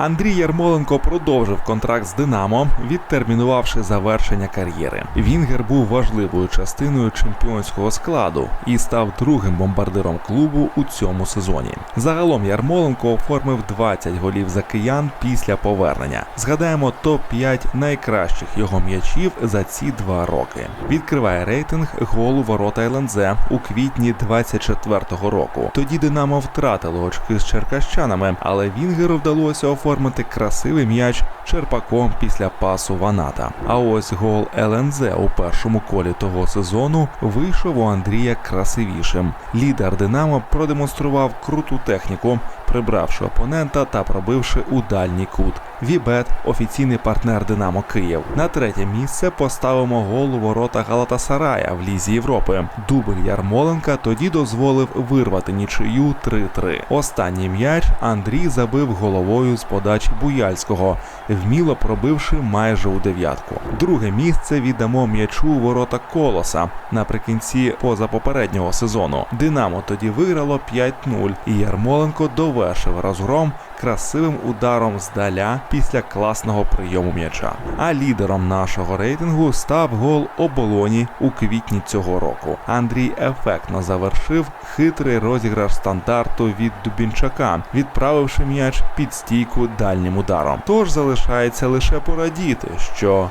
Андрій Ярмоленко продовжив контракт з Динамо, відтермінувавши завершення кар'єри. Вінгер був важливою частиною чемпіонського складу і став другим бомбардиром клубу у цьому сезоні. Загалом Ярмоленко оформив 20 голів за киян після повернення. Згадаємо топ 5 найкращих його м'ячів за ці два роки. Відкриває рейтинг голу ворота ЛНЗ у квітні 24-го року. Тоді Динамо втратило очки з черкащанами, але Вінгеру вдалося оформити красивий м'яч черпаком після пасу Ваната. А ось гол ЛНЗ у першому колі того сезону вийшов у Андрія красивішим. Лідер Динамо продемонстрував круту техніку, прибравши опонента та пробивши у дальній кут. Вібет офіційний партнер Динамо Київ. На третє місце поставимо гол у ворота Галатасарая в Лізі Європи. Дубль Ярмоленка тоді дозволив вирвати нічию 3-3. Останній м'яч Андрій забив головою з подачі Буяльського, вміло пробивши майже у дев'ятку. Друге місце віддамо м'ячу у ворота Колоса наприкінці позапопереднього сезону. Динамо тоді виграло 5-0, і Ярмоленко довершив розгром красивим ударом здаля після класного прийому м'яча. А лідером нашого рейтингу став гол оболоні у квітні цього року. Андрій ефектно завершив хитрий розіграш стандарту від Дубінчака, відправивши м'яч під стійку дальнім ударом. Тож залишається лише порадіти, що